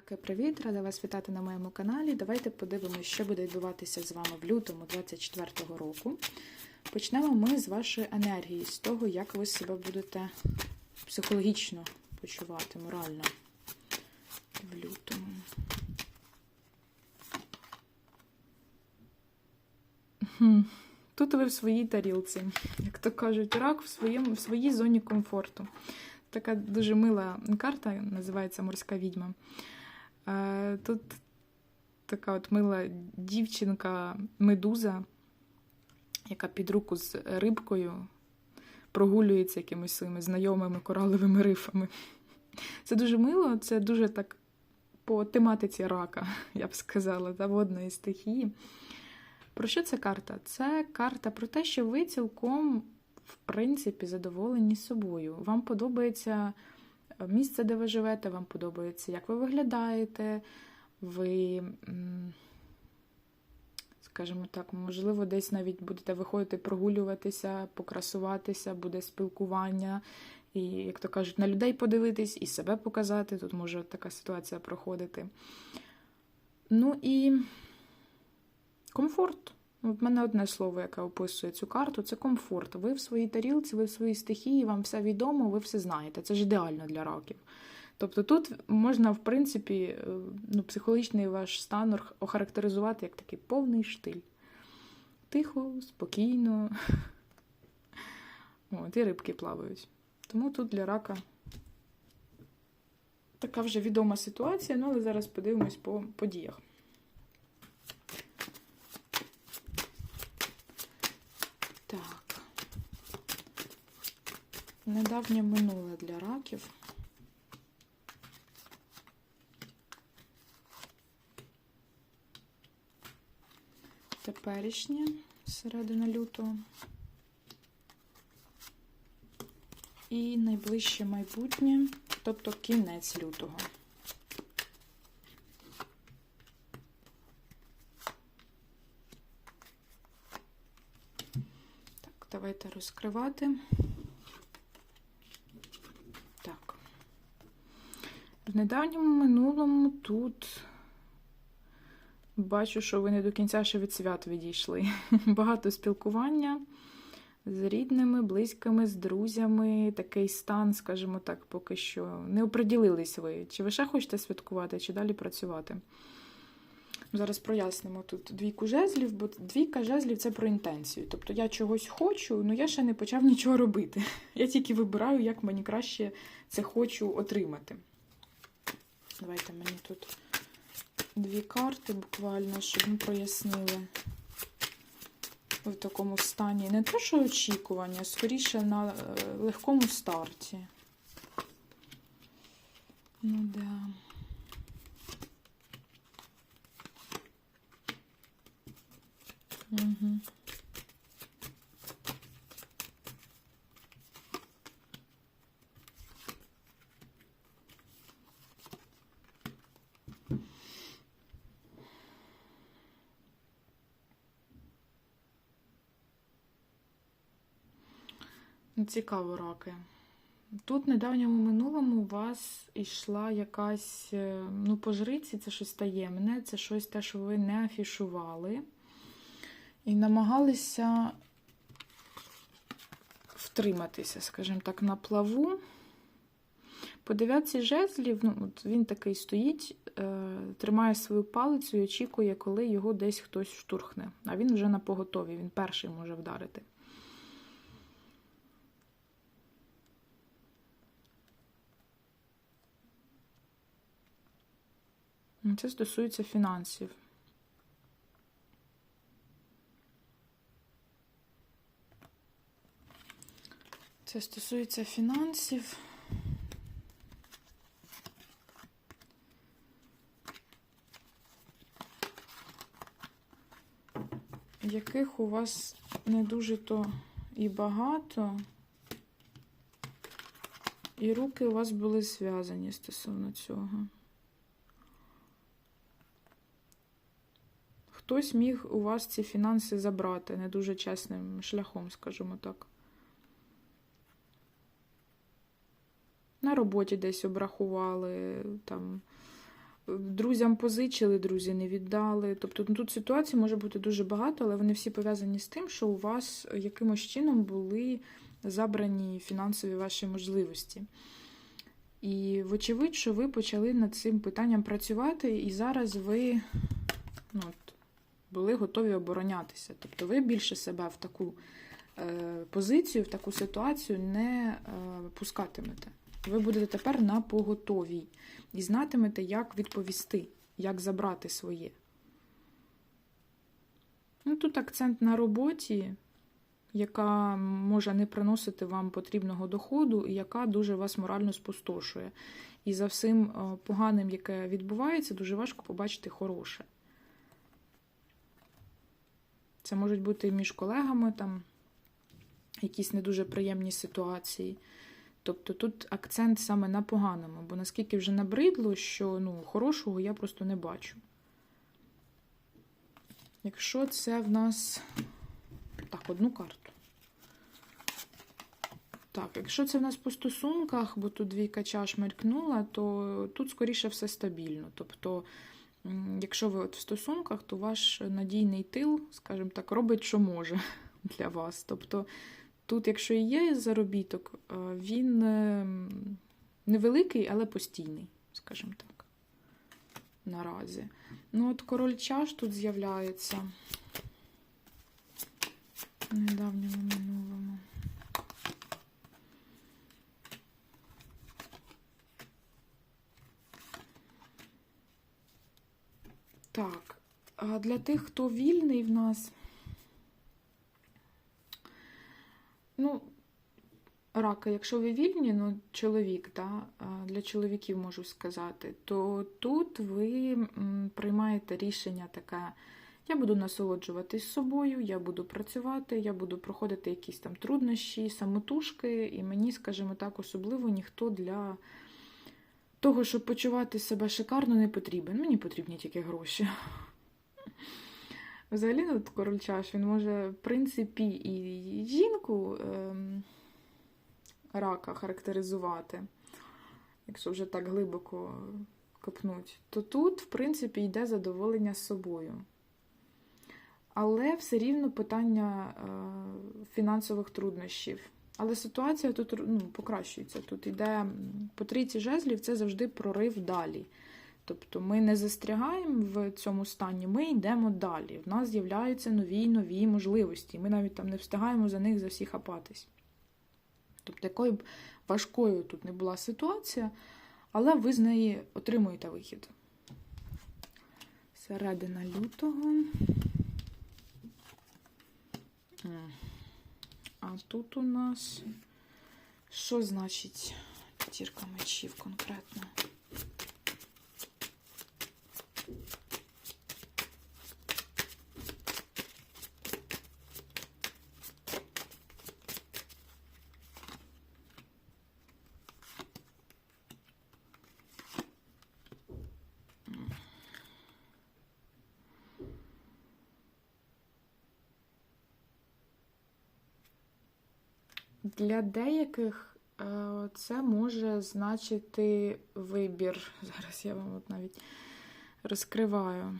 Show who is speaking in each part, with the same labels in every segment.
Speaker 1: Раки, привіт! Рада вас вітати на моєму каналі. Давайте подивимося, що буде відбуватися з вами в лютому 2024 року. Почнемо ми з вашої енергії, з того, як ви себе будете психологічно почувати, морально в лютому. Тут ви в своїй тарілці, як то кажуть, рак в, своєму, в своїй зоні комфорту. Така дуже мила карта, називається Морська відьма. Е, Тут така от мила дівчинка-медуза, яка під руку з рибкою прогулюється якимись своїми знайомими кораловими рифами. Це дуже мило, це дуже так по тематиці рака, я б сказала, та водної стихії. Про що ця карта? Це карта про те, що ви цілком, в принципі, задоволені собою. Вам подобається місце, де ви живете, вам подобається, як ви виглядаєте, ви, скажімо так, можливо, десь навіть будете виходити прогулюватися, покрасуватися, буде спілкування, і, як то кажуть, на людей подивитись і себе показати. Тут може така ситуація проходити. Ну і комфорт. В мене одне слово, яке описує цю карту, це комфорт. Ви в своїй тарілці, ви в своїй стихії, вам все відомо, ви все знаєте. Це ж ідеально для раків. Тобто тут можна, в принципі, е, ну, психологічний ваш стан охарактеризувати як такий повний штиль. Тихо, спокійно. От, і рибки плавають. Тому тут для рака така вже відома ситуація, ну але зараз подивимось по подіях. Так. Недавнє минуле для раків. Теперішнє середина лютого. І найближче майбутнє, тобто кінець лютого. Так, давайте розкривати. Так. В недавньому минулому тут бачу, що ви не до кінця ще від свят відійшли. Багато спілкування з рідними, близькими, з друзями. Такий стан, скажімо так, поки що не оприділились ви. Чи ви ще хочете святкувати, чи далі працювати? Зараз прояснимо тут двійку жезлів, бо двійка жезлів це про інтенцію. Тобто я чогось хочу, але я ще не почав нічого робити. Я тільки вибираю, як мені краще це хочу отримати. Давайте мені тут дві карти буквально, щоб ми прояснили в такому стані. Не те, що очікування, скоріше на е, легкому старті. Ну да. Угу. Цікаво, раки. Тут в недавньому минулому у вас йшла якась, е, ну, по жриці це щось таємне, це щось те, що ви не афішували. І намагалися втриматися, скажімо так, на плаву. По дев'ятці жезлів, ну, от він такий стоїть, е, тримає свою палицю і очікує, коли його десь хтось штурхне. А він вже на поготові, він перший може вдарити. Це стосується фінансів. Це стосується фінансів. Яких у вас не дуже то і багато, і руки у вас були зв'язані стосовно цього. Хтось міг у вас ці фінанси забрати не дуже чесним шляхом, скажімо так. На роботі десь обрахували, там друзям позичили, друзі не віддали. Тобто ну, тут ситуацій може бути дуже багато, але вони всі пов'язані з тим, що у вас якимось чином були забрані фінансові ваші можливості. І, вочевидь, що ви почали над цим питанням працювати, і зараз ви ну, були готові оборонятися. Тобто ви більше себе в таку е, позицію, в таку ситуацію не е, пускатимете. Ви будете тепер на поготовій і знатимете, як відповісти, як забрати своє. Ну, Тут акцент на роботі, яка може не приносити вам потрібного доходу, і яка дуже вас морально спустошує. І за всім е, поганим, яке відбувається, дуже важко побачити хороше. Це можуть бути між колегами там якісь не дуже приємні ситуації. Тобто тут акцент саме на поганому, бо наскільки вже набридло, що ну, хорошого я просто не бачу. Якщо це в нас. Так, одну карту. Так, якщо це в нас по стосунках, бо тут двійка чаш мелькнула, то тут, скоріше, все стабільно. Тобто, якщо ви от в стосунках, то ваш надійний тил, скажімо так, робить, що може для вас. Тобто, Тут, якщо і є заробіток, він невеликий, але постійний, скажімо так. Наразі. Ну, от король чаш тут з'являється недавньому минулому. Так, для тих, хто вільний в нас. Ну, рака, якщо ви вільні, ну, чоловік, да, для чоловіків можу сказати, то тут ви приймаєте рішення таке. Я буду насолоджуватись собою, я буду працювати, я буду проходити якісь там труднощі, самотужки, і мені, скажімо так, особливо ніхто для того, щоб почувати себе шикарно, не потрібен. Мені потрібні тільки гроші. Взагалі, ну, король чаш, він може, в принципі, і жінку ем, рака характеризувати, якщо вже так глибоко копнуть, то тут, в принципі, йде задоволення собою. Але все рівно питання е, фінансових труднощів. Але ситуація тут ну, покращується. Тут йде по трійці жезлів, це завжди прорив далі. Тобто ми не застрягаємо в цьому стані, ми йдемо далі. В нас з'являються нові нові можливості. Ми навіть там не встигаємо за них за всі хапатись. Тобто, якою б важкою тут не була ситуація, але ви з неї отримуєте вихід. Середина лютого. А тут у нас що значить п'ятірка мечів конкретно? Для деяких е, це може значити вибір. Зараз я вам от навіть розкриваю.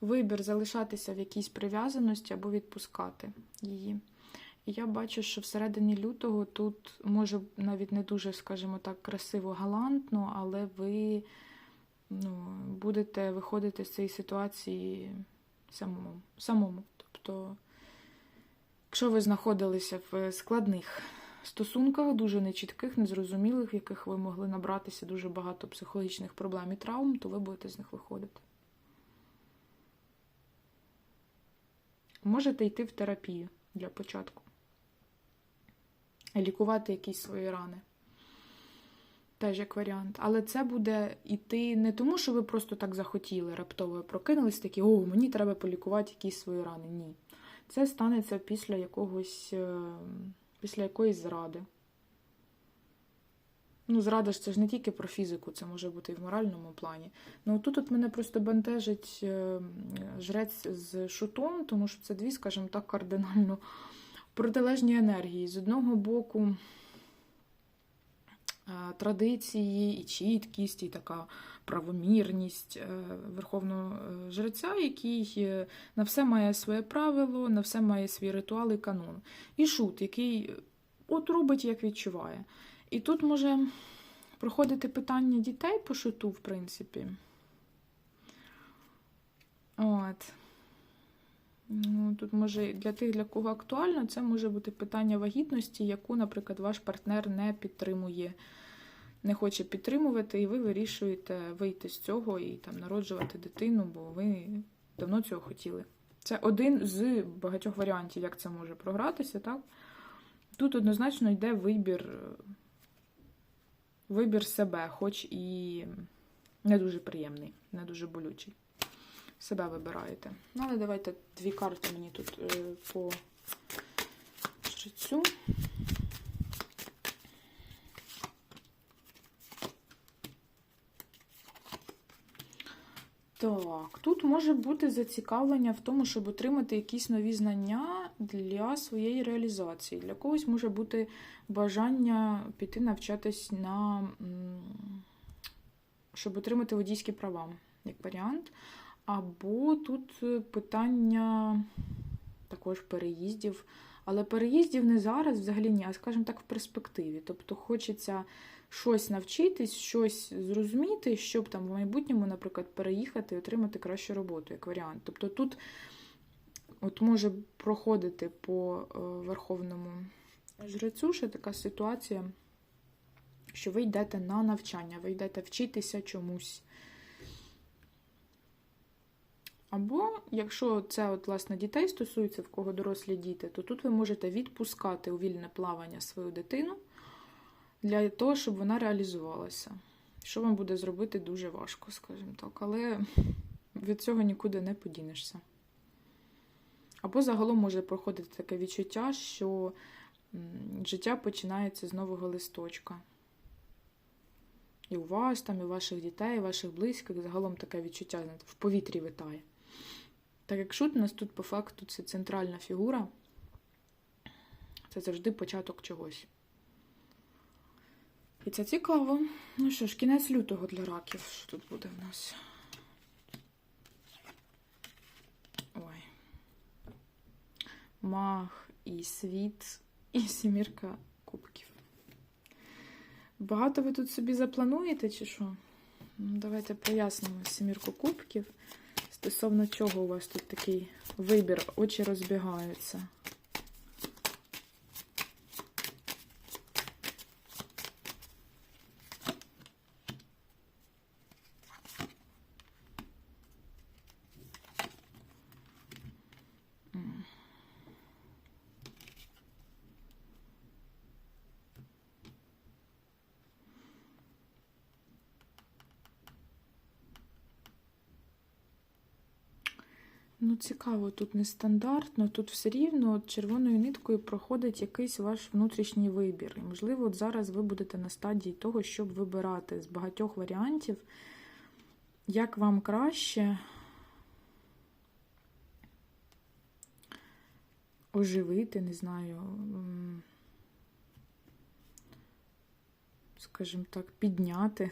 Speaker 1: Вибір залишатися в якійсь прив'язаності або відпускати її. І я бачу, що всередині лютого тут може навіть не дуже, скажімо так, красиво, галантно, але ви ну, будете виходити з цієї ситуації самому. самому. Тобто. Якщо ви знаходилися в складних стосунках, дуже нечітких, незрозумілих, в яких ви могли набратися дуже багато психологічних проблем і травм, то ви будете з них виходити. Можете йти в терапію для початку. Лікувати якісь свої рани. Теж як варіант. Але це буде йти не тому, що ви просто так захотіли, раптово прокинулись такі, о, мені треба полікувати якісь свої рани. Ні. Це станеться після якогось, е, після якоїсь зради. Ну, зрада ж це ж не тільки про фізику, це може бути і в моральному плані. Ну тут от мене просто бентежить е, жрець з шутом, тому що це дві, скажімо так, кардинально протилежні енергії. З одного боку, традиції, і чіткість, і така правомірність е, верховного е, жреця, який е, на все має своє правило, на все має свій ритуал і канон. І шут, який от робить, як відчуває. І тут може проходити питання дітей по шуту, в принципі. От. Ну, Тут може для тих, для кого актуально, це може бути питання вагітності, яку, наприклад, ваш партнер не підтримує, не хоче підтримувати, і ви вирішуєте вийти з цього і там народжувати дитину, бо ви давно цього хотіли. Це один з багатьох варіантів, як це може програтися, так? Тут однозначно йде вибір, вибір себе, хоч і не дуже приємний, не дуже болючий себе вибираєте. Ну, але давайте дві карти мені тут е, по жрецю. Так, тут може бути зацікавлення в тому, щоб отримати якісь нові знання для своєї реалізації. Для когось може бути бажання піти навчатись на щоб отримати водійські права, як варіант. Або тут е, питання також переїздів. Але переїздів не зараз, взагалі ні, а скажімо так, в перспективі. Тобто хочеться щось навчитись, щось зрозуміти, щоб там в майбутньому, наприклад, переїхати і отримати кращу роботу, як варіант. Тобто тут от може проходити по е, верховному жрецю ще така ситуація, що ви йдете на навчання, ви йдете вчитися чомусь. Або, якщо це, от, власне, дітей стосується, в кого дорослі діти, то тут ви можете відпускати у вільне плавання свою дитину для того, щоб вона реалізувалася. Що вам буде зробити дуже важко, скажімо так. Але від цього нікуди не подінешся. Або загалом може проходити таке відчуття, що життя починається з нового листочка. І у вас, там, і у ваших дітей, і ваших близьких, загалом таке відчуття в повітрі витає. Так як шут у нас тут по факту це центральна фігура, це завжди початок чогось. І це цікаво. Ну що ж, кінець лютого для раків. Що тут буде в нас? Ой. Мах і світ, і сімірка кубків. Багато ви тут собі заплануєте, чи що? Ну, Давайте пояснимо сімірку кубків. Стосовно чого у вас тут такий вибір, очі розбігаються. Ну, цікаво, тут нестандартно, тут все рівно червоною ниткою проходить якийсь ваш внутрішній вибір. І, можливо, от зараз ви будете на стадії того, щоб вибирати з багатьох варіантів, як вам краще оживити, не знаю, скажімо так, підняти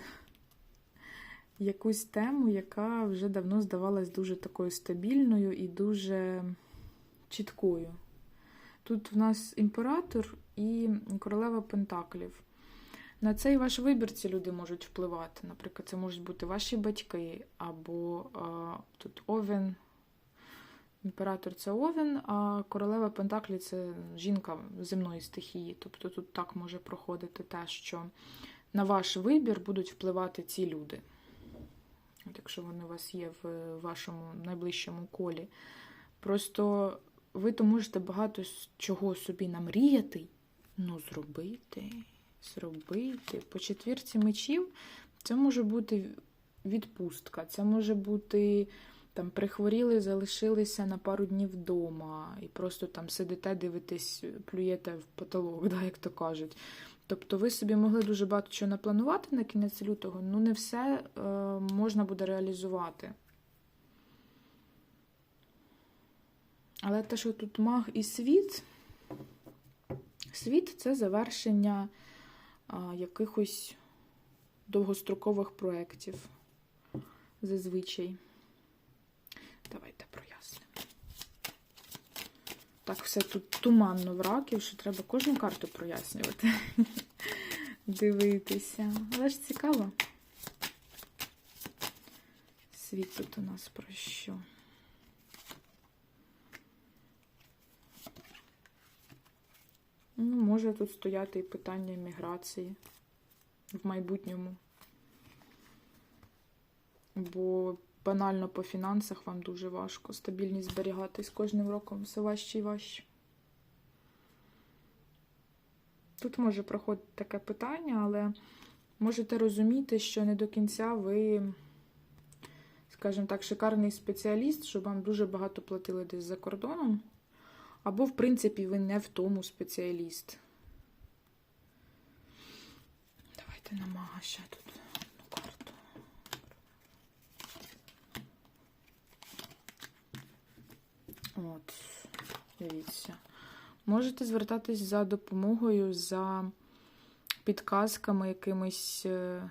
Speaker 1: якусь тему, яка вже давно здавалась дуже такою стабільною і дуже чіткою. Тут в нас імператор і королева Пентаклів. На цей ваш вибір ці люди можуть впливати. Наприклад, це можуть бути ваші батьки, або а, тут Овен. Імператор це Овен, а королева Пентаклі це жінка земної стихії. Тобто тут так може проходити те, що на ваш вибір будуть впливати ці люди. Якщо вони у вас є в вашому найближчому колі. Просто ви то можете багато чого собі намріяти, ну, зробити, зробити. По четвірці мечів це може бути відпустка, це може бути. Там прихворіли, залишилися на пару днів вдома, і просто там сидите, дивитесь, плюєте в потолок, да, як то кажуть. Тобто ви собі могли дуже багато чого напланувати на кінець лютого, ну не все е, можна буде реалізувати. Але те, що тут маг і світ, світ це завершення а, якихось довгострокових проєктів. Зазвичай. Давайте прояснимо. Так, все тут туманно в раків, що треба кожну карту прояснювати. Дивитися. Але ж цікаво. Світ тут у нас про що? Ну, може тут стояти і питання міграції в майбутньому. Бо банально по фінансах вам дуже важко стабільність зберігати з кожним роком все важче і важче. Тут може проходити таке питання, але можете розуміти, що не до кінця ви, скажімо так, шикарний спеціаліст, що вам дуже багато платили десь за кордоном. Або, в принципі, ви не в тому спеціаліст. Давайте на мага ще тут одну карту. От, дивіться. Можете звертатись за допомогою, за підказками, якимись е,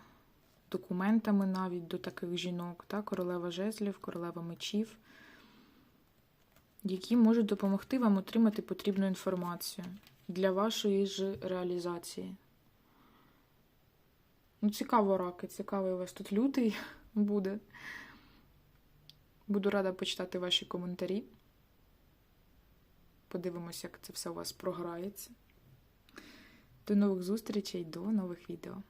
Speaker 1: документами навіть до таких жінок, та? королева жезлів, королева мечів, які можуть допомогти вам отримати потрібну інформацію для вашої ж реалізації. Ну, цікаво, раки, цікавий у вас тут лютий буде. Буду рада почитати ваші коментарі. Подивимося, як це все у вас програється. До нових зустрічей, до нових відео.